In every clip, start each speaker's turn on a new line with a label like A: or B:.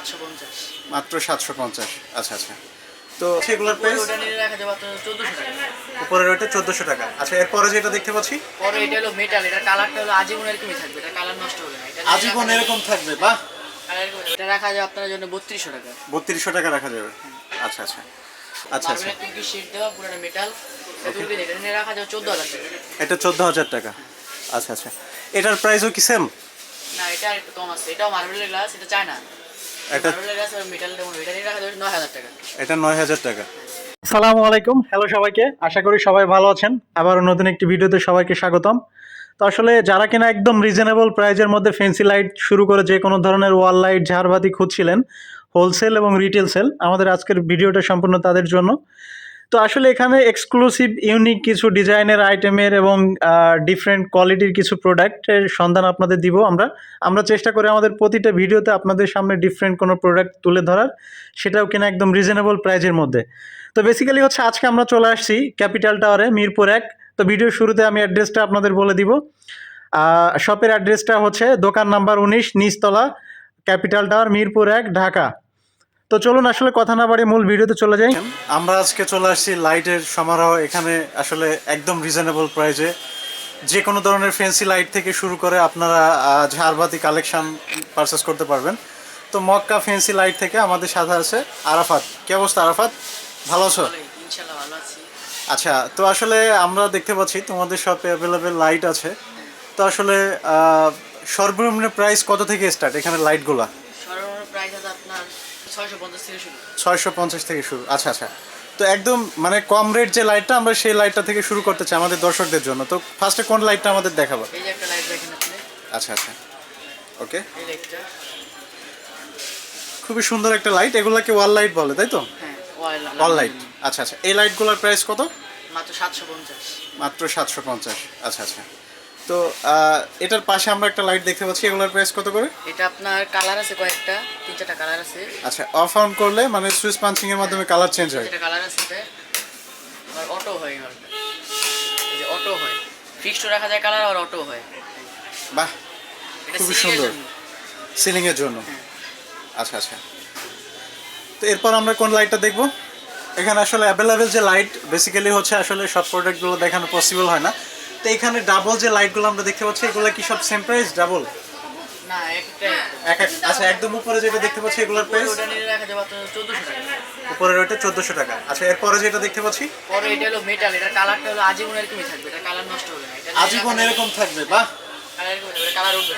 A: সাতশো পঞ্চাশ।
B: মাত্র সাতশো পঞ্চাশ। আচ্ছা আচ্ছা। তো সেগুলোর প্রাইস উপরের ওইটা চোদ্দোশো টাকা। আচ্ছা এরপরে যেটা দেখতে পাচ্ছি?
A: পরে এটা হলো মেটাল এটা কালারটা হলো আজীবন এরকমই থাকবে এটা কালার নষ্ট হবে না এটা
B: আজীবন এরকম থাকবে বাহ।
A: এটা রাখা যাবে আপনার জন্য বত্রিশশো টাকা।
B: বত্রিশশো টাকা রাখা যাবে। আচ্ছা আচ্ছা। আচ্ছা আচ্ছা।
A: শীট দেওয়া পুরোটা মেটাল এটা নিয়ে রাখা যাবে চোদ্দ হাজার টাকা।
B: এটা চোদ্দ হাজার টাকা। আচ্ছা আচ্ছা। এটার প্রাইসও কি সেম
A: না এটা একটু কম আছে। এটাও মার্বেলের গ্লাস এটা চায় না
B: এটা
A: এটা
B: সালামু আলাইকুম হ্যালো সবাইকে। আশা করি সবাই ভালো আছেন। আবারও নতুন একটি ভিডিওতে সবাইকে স্বাগতম। তো আসলে যারা কিনা একদম রিজনেবল প্রাইজের মধ্যে ফেন্সি লাইট শুরু করে যে কোনো ধরনের ওয়াল লাইট ঝাড়বাতি খুঁজছিলেন হোলসেল এবং রিটেল সেল আমাদের আজকের ভিডিওটা সম্পূর্ণ তাদের জন্য। তো আসলে এখানে এক্সক্লুসিভ ইউনিক কিছু ডিজাইনের আইটেমের এবং ডিফারেন্ট কোয়ালিটির কিছু প্রোডাক্টের সন্ধান আপনাদের দিব আমরা। আমরা চেষ্টা করি আমাদের প্রতিটা ভিডিওতে আপনাদের সামনে ডিফারেন্ট কোনো প্রোডাক্ট তুলে ধরার। সেটাও কিনা একদম রিজনেবল প্রাইজের মধ্যে। তো বেসিক্যালি হচ্ছে আজকে আমরা চলে আসছি ক্যাপিটাল টাওয়ারে মিরপুর এক। তো ভিডিওর শুরুতে আমি অ্যাড্রেসটা আপনাদের বলে দিব। শপের অ্যাড্রেসটা হচ্ছে দোকান নাম্বার উনিশ, নিচতলা ক্যাপিটাল টাওয়ার মিরপুর এক, ঢাকা। তো চলুন আসলে কথা না বাড়ি মূল ভিডিওতে চলে যাই। আমরা আজকে চলে আসছি লাইটের সমারোহ এখানে আসলে একদম রিজনেবল প্রাইজে যে কোনো ধরনের ফ্যান্সি লাইট থেকে শুরু করে আপনারা ঝাড়বাতি কালেকশন পারচেস করতে পারবেন। তো মক্কা ফ্যান্সি লাইট থেকে আমাদের সাথে আছে আরাফাত। কি অবস্থা আরাফাত? ভালো আছো? আচ্ছা তো আসলে আমরা দেখতে পাচ্ছি তোমাদের শপে অ্যাভেলেবেল লাইট আছে। তো আসলে আহ, সর্বনিম্ন প্রাইস কত থেকে স্টার্ট এখানে লাইটগুলা
A: সর্বনিম্ন প্রাইস আছে আপনার ছয়শো পঞ্চাশ থেকে শুরু।
B: আচ্ছা আচ্ছা। তো একদম মানে কম রেট যে লাইটটা আমরা সেই লাইটটা থেকে শুরু করতে চাই আমাদের দর্শকদের জন্য। তো ফার্স্টে কোন লাইটটা আমাদের দেখাবো?
A: এই যে একটা লাইট দেখেন আপনি।
B: আচ্ছা আচ্ছা। ওকে।
A: এই লাইটটা
B: খুবই সুন্দর একটা লাইট এগুলাকে ওয়াল লাইট বলে তাই তো?
A: হ্যাঁ ওয়াল
B: ওয়াল লাইট আচ্ছা আচ্ছা। এই লাইটগুলোর প্রাইস কত?
A: মাত্র সাতশো পঞ্চাশ।
B: মাত্র সাতশো পঞ্চাশ। আচ্ছা আচ্ছা। তো এটার পাশে আমরা একটা লাইট দেখতে পাচ্ছি। এগুলোর প্রাইস কত করে?
A: এটা আপনার কালার আছে কয়েকটা তিন চারটা কালার আছে।
B: আচ্ছা অফ অন করলে মানে সুইচ পাঞ্চিং এর মাধ্যমে কালার চেঞ্জ হয়।
A: যেটা কালার আছে আর অটো হয় এই যে অটো হয়। ফিক্সড রাখা যায় কালার আর অটো হয়।
B: বাহ
A: এটা
B: খুবই সুন্দর। সিলিং এর জন্য।
A: হ্যাঁ।
B: আচ্ছা আচ্ছা। তো এরপর আমরা কোন লাইটটা দেখব? এখানে আসলে অ্যাভেলেবেল যে লাইট বেসিক্যালি হচ্ছে আসলে সব প্রোডাক্টগুলো দেখানো পসিবল হয় না। তো এখানে ডাবল যে লাইটগুলো আমরা দেখতে পাচ্ছি এগুলো কি সব সেম প্রাইস ডাবল আচ্ছা একদম উপরে যেটা দেখতে পাচ্ছি এগুলোর প্রাইস উপরের ওইটা চোদ্দোশো টাকা। আচ্ছা এরপরে যেটা দেখতে পাচ্ছি?
A: পরে এটা হলো মেটাল এটা কালারটা হলো আজীবন এরকমই থাকবে এটা কালার নষ্ট হবে না
B: আজীবন এরকম থাকবে বাহ!
A: কালার এরকম কালার উঠবে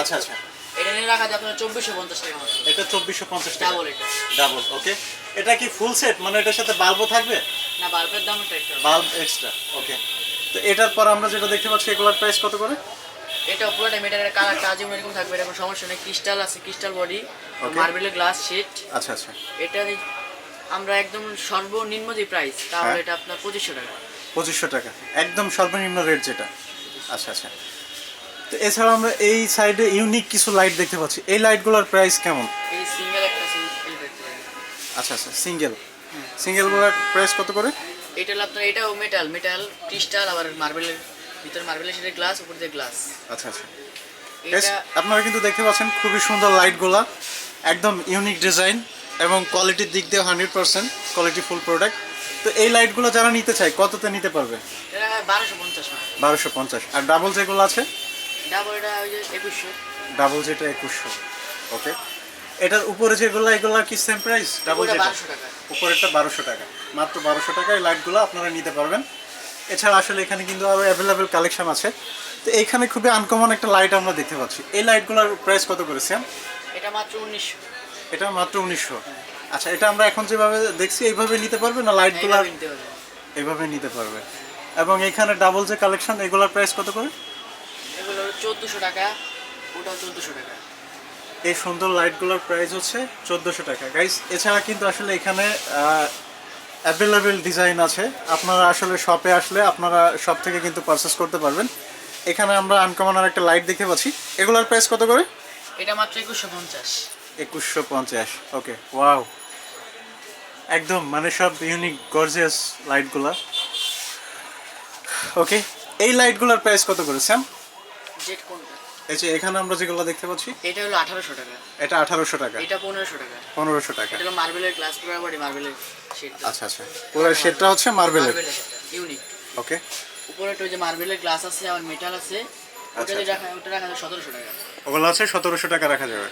B: আচ্ছা আচ্ছা।
A: এটা নিয়ে রাখা যাবে আপনার চব্বিশশো পঞ্চাশ টাকা
B: এটা চব্বিশশো পঞ্চাশ টাকা।
A: ডাবল এটা।
B: ডাবল ওকে এটা কি ফুল সেট মানে এটার সাথে বাল্বও থাকবে?
A: না বাল্বের দাম এটা
B: বাল্ব এক্সট্রা ওকে তো এটার পর আমরা যেটা দেখতে পাচ্ছি এগুলোর প্রাইস কত করে?
A: এটা পুরোটা মেটালের কালার আজীবন এরকম থাকবে এরকম সমস্যা নেই। ক্রিস্টাল আছে ক্রিস্টাল বডি মার্বেলের গ্লাস শিট
B: আচ্ছা আচ্ছা।
A: এটা আমরা একদম সর্বনিম্ন যে প্রাইস তাহলে
B: হ্যাঁ।
A: এটা আপনার পঁচিশশো টাকা।
B: পঁচিশশো টাকা। একদম সর্বনিম্ন রেট যেটা। আচ্ছা আচ্ছা। তো এছাড়া আমরা এই সাইডে ইউনিক কিছু লাইট দেখতে পাচ্ছি। এই লাইটগুলোর প্রাইস কেমন?
A: এই সিঙ্গেল একটা সিঙ্গেল
B: আচ্ছা আচ্ছা। সিঙ্গেল সিঙ্গেলগুলোর প্রাইস কত করে?
A: এটা হলো আপনার এটাও মেটাল মেটাল ক্রিস্টাল আবার মার্বেলের ভিতরে মার্বেলের সাথে গ্লাস উপর দিয়ে গ্লাস
B: আচ্ছা আচ্ছা। আপনারা কিন্তু দেখতে পাচ্ছেন খুবই সুন্দর লাইটগুলা একদম ইউনিক ডিজাইন এবং কোয়ালিটির দিক দিয়ে hundred percent quality full product তো এই লাইটগুলো যারা নিতে চায় কততে নিতে পারবে?
A: বারোশো পঞ্চাশ
B: আর ডাবল যেগুলো আছে?
A: ডাবল এটা ওই যে একুশশো।
B: ডাবল যেটা একুশশো। ওকে এটার উপরে যেগুলো এগুলো কি সেম প্রাইস ডাবল
A: ওটা
B: যেটা। উপরেরটা বারোশো টাকা। মাত্র বারোশো টাকা এই লাইটগুলো আপনারা নিতে পারবেন। এছাড়া আসলে এখানে কিন্তু আরও অ্যাভেলেবেল কালেকশন আছে। তো এইখানে খুবই আনকমন একটা লাইট আমরা দেখতে পাচ্ছি। এই লাইটগুলোর প্রাইস কত করেছেন
A: এটা মাত্র উনিশশো।
B: এটা মাত্র উনিশশো। আচ্ছা এটা আমরা এখন যেভাবে দেখছি এইভাবে নিতে পারবে না লাইটগুলো
A: এইভাবে নিতে হবে
B: এইভাবে নিতে পারবে। এবং এখানে ডাবল যে কালেকশন এগুলোর প্রাইস কত করে?
A: এগুলো চোদ্দোশো টাকা ওটাও চোদ্দোশো টাকা।
B: এই সুন্দর লাইটগুলোর প্রাইস হচ্ছে চোদ্দোশো টাকা। গাইস এছাড়া কিন্তু আসলে এখানে অ্যাভেলেবেল ডিজাইন আছে। আপনারা আসলে শপে আসলে আপনারা শপ থেকে কিন্তু পারচেস করতে পারবেন। এখানে আমরা আনকমন আর একটা লাইট দেখতে পাচ্ছি। এগুলোর প্রাইস কত করে?
A: এটা মাত্র একুশশো পঞ্চাশ।
B: একুশশো পঞ্চাশ ওকে ওয়াও একদম মানে সব ইউনিক গর্জিয়াস লাইটগুলা ওকে এই লাইটগুলোর প্রাইস কত করে স্যাম
A: জেট কোনটা?
B: এই যে এখানে আমরা যেগুলো দেখতে পাচ্ছি
A: এটা হলো আঠারোশো টাকা।
B: এটা আঠারোশো টাকা।
A: এটা পনেরোশো টাকা।
B: পনেরোশো টাকা।
A: এটা মার্বেলের গ্লাস পুরো বডি মার্বেলের শেড
B: আচ্ছা আচ্ছা। পুরো সেটটা হচ্ছে মার্বেলের।
A: ইউনিক
B: ওকে
A: উপরে ওই যে মার্বেলের গ্লাস আছে আর মেটাল আছে। ওটা
B: আচ্ছা,
A: রাখা ওটা রাখা সতেরোশো টাকা।
B: ওগুলো আছে সতেরোশো টাকা রাখা যাবে।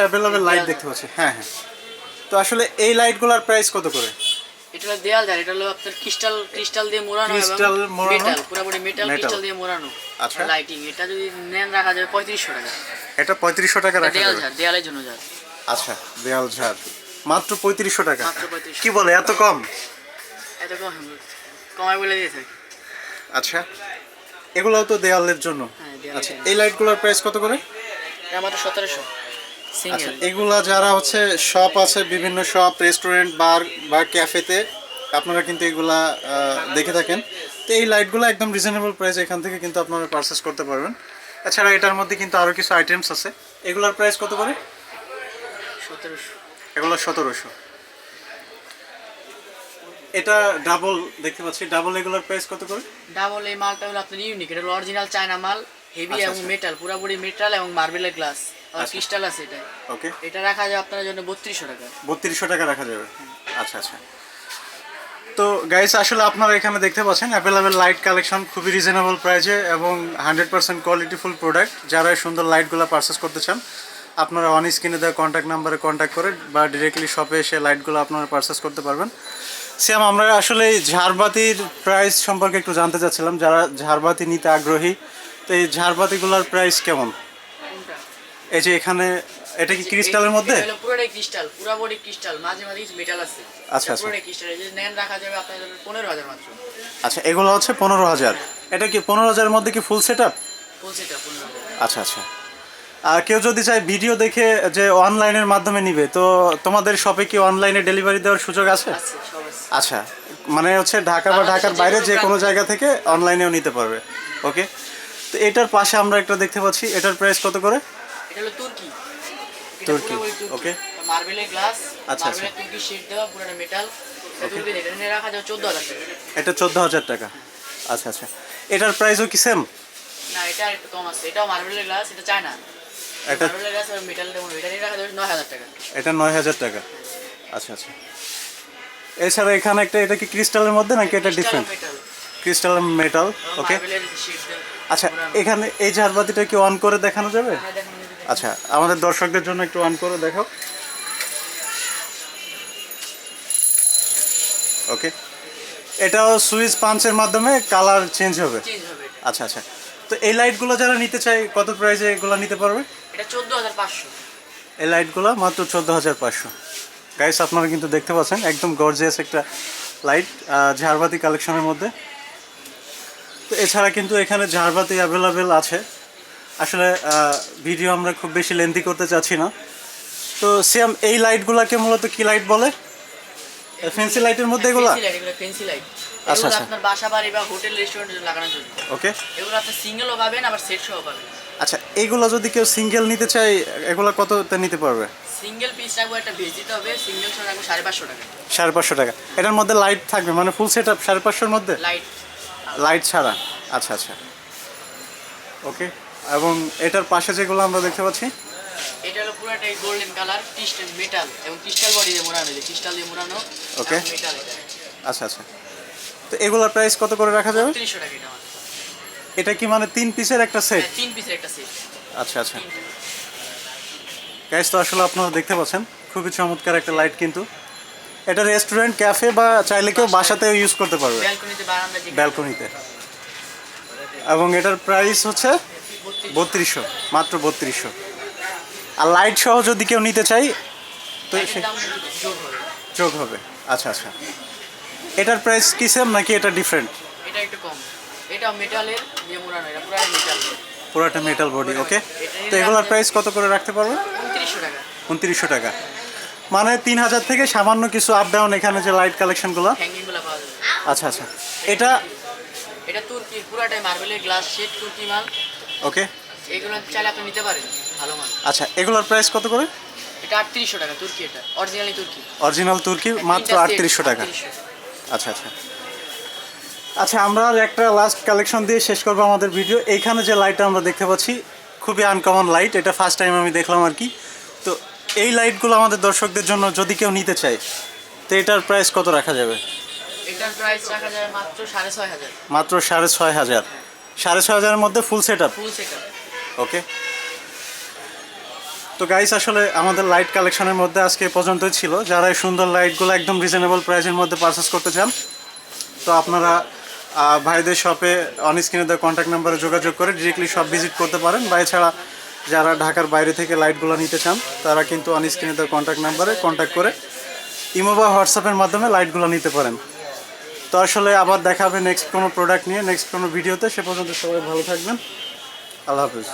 B: অ্যাভেলেবেল লাইট দেখতে পাচ্ছি। হ্যাঁ হ্যাঁ। তো আসলে এই লাইটগুলোর প্রাইস কত করে?
A: এটা হলো দেয়াল যায় এটা হলো আপনার ক্রিস্টাল ক্রিস্টাল দিয়ে মোড়ানো
B: মোড়ানো?
A: মেটাল পুরোপুরি মেটাল ক্রিস্টাল দিয়ে মোড়ানো
B: আচ্ছা।
A: লাইটিং এটা যদি নেন রাখা যাবে পঁয়ত্রিশশো টাকা।
B: এটা পঁয়ত্রিশশো টাকা রাখা
A: দেয়াল ঝাড় দেয়ালের জন্য যার
B: আচ্ছা দেয়াল ঝাড়। মাত্র পঁয়ত্রিশশো টাকা। কি বলে এত কম?
A: এত কম কমায় বলে দিয়েছে।
B: আচ্ছা এগুলোও তো দেয়ালের জন্য।
A: হ্যাঁ
B: আচ্ছা। এই লাইটগুলোর প্রাইস কত করে?
A: মাত্র সতেরোশো।
B: আচ্ছা এগুলা যারা হচ্ছে শপ আছে বিভিন্ন শপ রেস্টুরেন্ট বার বা ক্যাফেতে আপনারা কিন্তু এগুলা দেখে থাকেন। তো এই লাইটগুলো একদম রিজনেবল প্রাইস এখান থেকে কিন্তু আপনারা পারচেস করতে পারবেন। এছাড়া এটার মধ্যে কিন্তু আরও কিছু আইটেমস আছে। এগুলার প্রাইস কত করে?
A: সতেরোশো।
B: এগুলো সতেরোশো। এটা ডাবল দেখতে পাচ্ছি। ডাবল এগুলার প্রাইস কত করে?
A: ডাবল এই মালটা হলো আপনার ইউনিক এটা হলো অরিজিনাল চায়না মাল হেভি
B: আচ্ছা,
A: এবং। মেটাল পুরোপুরি মেটাল এবং মার্বেলের গ্লাস। ক্রিস্টাল আছে এটা
B: ওকে
A: এটা রাখা যায় আপনার জন্য বত্রিশশো টাকা।
B: বত্রিশশো টাকা রাখা যাবে। আচ্ছা আচ্ছা। তো গাইস আসলে আপনারা এখানে দেখতে পাচ্ছেন অ্যাভেলেবেল লাইট কালেকশন খুবই রিজনেবল প্রাইসে এবং হান্ড্রেড পার্সেন্ট কোয়ালিটিফুল প্রোডাক্ট যারা এই সুন্দর লাইটগুলো পারচেস করতে চান আপনারা অন স্ক্রিনে দেওয়া কন্ট্যাক্ট নাম্বারে কন্ট্যাক্ট করে বা ডিরেক্টলি শপে এসে লাইটগুলো আপনারা পারচেস করতে পারবেন। শ্যাম আমরা আসলে এই ঝাড়বাতির প্রাইস সম্পর্কে একটু জানতে চাচ্ছিলাম যারা ঝাড়বাতি নিতে আগ্রহী তো এই ঝাড়বাতিগুলোর প্রাইস কেমন? এই যে এখানে এটা কি ক্রিস্টালের মধ্যে?
A: পুরোটাই ক্রিস্টাল পুরো বডি ক্রিস্টাল মাঝে মাঝে কিছু মেটাল আছে।
B: আচ্ছা, আচ্ছা।
A: পুরোটাই ক্রিস্টাল এই যে নেন রাখা যাবে আপনার জন্য পনেরো হাজার মাত্র।
B: আচ্ছা এগুলো হচ্ছে পনেরো হাজার। এটা কি পনেরো হাজারের মধ্যে কি ফুল সেট আপ
A: বলছে এটা পনেরো হাজার।
B: আচ্ছা আচ্ছা। আর কেউ যদি চায় ভিডিও দেখে যে অনলাইনের মাধ্যমে নিবে তো তোমাদের শপে কি অনলাইনে ডেলিভারি দেওয়ার সুযোগ আছে? আচ্ছা মানে হচ্ছে ঢাকা বা ঢাকার বাইরে যে কোনো জায়গা থেকে অনলাইনেও নিতে পারবে ওকে তো এটার পাশে আমরা একটা দেখতে পাচ্ছি এটার প্রাইস কত করে?
A: হলো তুর্কি।
B: তুর্কি, okay.
A: মার্বেলের গ্লাস
B: আচ্ছা,
A: মার্বেলের তুর্কি শিট দেওয়া পুরোটা মেটাল এটা নিয়ে রাখা যাবে চোদ্দ হাজার টাকা।
B: এটা চোদ্দ হাজার টাকা। আচ্ছা আচ্ছা। এটার প্রাইসও কি সেম
A: না এটা একটু কম আছে। এটাও মার্বেলের গ্লাস এটা চায় না
B: এটা
A: মার্বেলের গ্লাস আর মেটাল দেবো এটা নিয়ে রাখা যাবে নয় হাজার টাকা।
B: এটা নয় হাজার টাকা। আচ্ছা আচ্ছা। এছাড়া এখানে একটা এটা কি ক্রিস্টালের মধ্যে নাকি এটা ডিফারেন্ট ক্রিস্টাল মেটাল ওকে আচ্ছা এখানে এই ঝাড়বাতিটা কি অন করে দেখানো যাবে?
A: হ্যাঁ, দেখুন,
B: আচ্ছা আমাদের দর্শকদের জন্য একটু অন করে দেখাও। ওকে এটাও সুইচ পাঞ্চের মাধ্যমে কালার চেঞ্জ হবে। আচ্ছা আচ্ছা। তো এই লাইটগুলো যারা নিতে চায় কত প্রাইসে এগুলো নিতে পারবে?
A: এটা চোদ্দ হাজার পাঁচশো।
B: এই লাইটগুলো মাত্র চোদ্দ হাজার পাঁচশো। গাইস আপনারা কিন্তু দেখতে পাচ্ছেন একদম গর্জিয়াস একটা লাইট ঝাড়বাতি কালেকশনের মধ্যে। তো এছাড়া কিন্তু এখানে ঝাড়বাতি অ্যাভেলেবেল আছে। আসলে ভিডিও আমরা খুব বেশি লেন্থি করতে চাচ্ছি না। তো সেম এই লাইটগুলোকে মূলত কি লাইট বলে? ফেন্সি লাইটের মধ্যে এগুলা?
A: লাইট এগুলো পেন্সিল লাইট
B: আচ্ছা, আচ্ছা।
A: আপনার বাসা বাড়ি বা হোটেল রেস্টুরেন্ট লাগানোর জন্য।
B: ওকে
A: এগুলো আপনি সিঙ্গেলও পাবেন আবার সেট সহ পাবেন।
B: আচ্ছা এগুলো যদি কেউ সিঙ্গেল নিতে চায় এগুলো কততে নিতে পারবে?
A: সিঙ্গেল পিস রাখব একটা ভেজ দিতে হবে সিঙ্গেল সহ রাখব সাড়ে পাঁচশো টাকা।
B: সাড়ে পাঁচশো টাকা। এটার মধ্যে লাইট থাকবে মানে ফুল সেট আপ সাড়ে পাঁচশোর মধ্যে?
A: লাইট
B: লাইট ছাড়া। আচ্ছা আচ্ছা। ওকে এবং এটার পাশে যেগুলো আমরা দেখতে পাচ্ছি
A: এটা হলো পুরোটাই গোল্ডেন কালার ক্রিস্টাল মেটাল এবং ক্রিস্টাল বডি দিয়ে মোড়ানো যে ক্রিস্টাল দিয়ে মোড়ানো. মেটাল এটা।
B: আচ্ছা আচ্ছা। তো এগুলোর প্রাইস কত করে রাখা যাবে?
A: তিরিশশো টাকা এটা
B: এটা কি মানে তিন পিসের একটা সেট
A: হ্যাঁ, তিন পিসের একটা সেট
B: আচ্ছা আচ্ছা। গাইস তো আসলে আপনারা দেখতে পাচ্ছেন খুবই চমৎকার একটা লাইট কিন্তু। এটা রেস্টুরেন্ট ক্যাফে বা চাইলে কেউ বাসাতেও ইউজ করতে পারবে।
A: ব্যালকনিতে
B: এবং এটার প্রাইস হচ্ছে বত্রিশশো মাত্র বত্রিশশো। আর লাইট সহ যদি কেউ নিতে চাই তো সে
A: যোগ হবে।
B: আচ্ছা আচ্ছা। এটার প্রাইস কি সেম নাকি এটা ডিফারেন্ট
A: এটা একটু কম। এটা মেটালের দিয়ে মোড়ানো এটা পুরো মেটাল
B: পুরোটা মেটাল বডি ওকে তো এগুলোর প্রাইস কত করে রাখতে পারবেন?
A: উনত্রিশশো টাকা।
B: উনত্রিশশো টাকা। মানে তিন হাজার থেকে সামান্য কিছু আপ ডাউন এখানে যে লাইট কালেকশনগুলো আচ্ছা আচ্ছা। এটা
A: এটা তুর্কি পুরাটাই মার্বেলের গ্লাস শেড তুর্কি মাল।
B: ওকে।
A: এগুলো চাইলে আপনি নিতে পারেন ভালো মাল।
B: আচ্ছা এগুলোর প্রাইস কত করে?
A: এটা আটত্রিশশো টাকা তুর্কি এটা। অরিজিনালি তুর্কি।
B: অরিজিনাল তুর্কি মাত্র আটত্রিশশো টাকা। আচ্ছা আচ্ছা। আচ্ছা আমরা আর একটা লাস্ট কালেকশন দিয়ে শেষ করব আমাদের ভিডিও এইখানে যে লাইটটা আমরা দেখতে পাচ্ছি খুবই আনকমন লাইট এটা ফার্স্ট টাইম আমি দেখলাম আর কি। তো এই লাইটগুলো আমাদের দর্শকদের জন্য যদি কেউ নিতে চায় তো এটার প্রাইস কত রাখা যাবে?
A: এটার প্রাইস রাখা যায় মাত্র সাড়ে ছয় হাজার।
B: মাত্র সাড়ে ছয় হাজার। সাড়ে ছয় হাজারের মধ্যে full set up
A: full set
B: okay তো গাইস আসলে আমাদের লাইট কালেকশনের মধ্যে আজকে এ পর্যন্তই ছিল। যারা এই সুন্দর লাইটগুলো একদম রিজনেবল প্রাইসের মধ্যে পারচেস করতে চান তো আপনারা ভাইদের শপে অন স্ক্রিনে দেওয়া কন্ট্যাক্ট নাম্বারে যোগাযোগ করে ডিরেক্টলি শপ ভিজিট করতে পারেন। বা এছাড়া যারা ঢাকার বাইরে থেকে লাইটগুলো নিতে চান তারা কিন্তু অন স্ক্রিনে দেওয়া কন্ট্যাক্ট নাম্বারে কন্ট্যাক্ট করে ইমো বা হোয়াটসঅ্যাপের মাধ্যমে লাইটগুলো নিতে পারেন। তো আসলে আবার দেখাবে নেক্সট কোনো প্রোডাক্ট নিয়ে নেক্সট কোনো ভিডিওতে সে পর্যন্ত সবাই ভালো থাকবেন। আল্লাহ হাফিজ।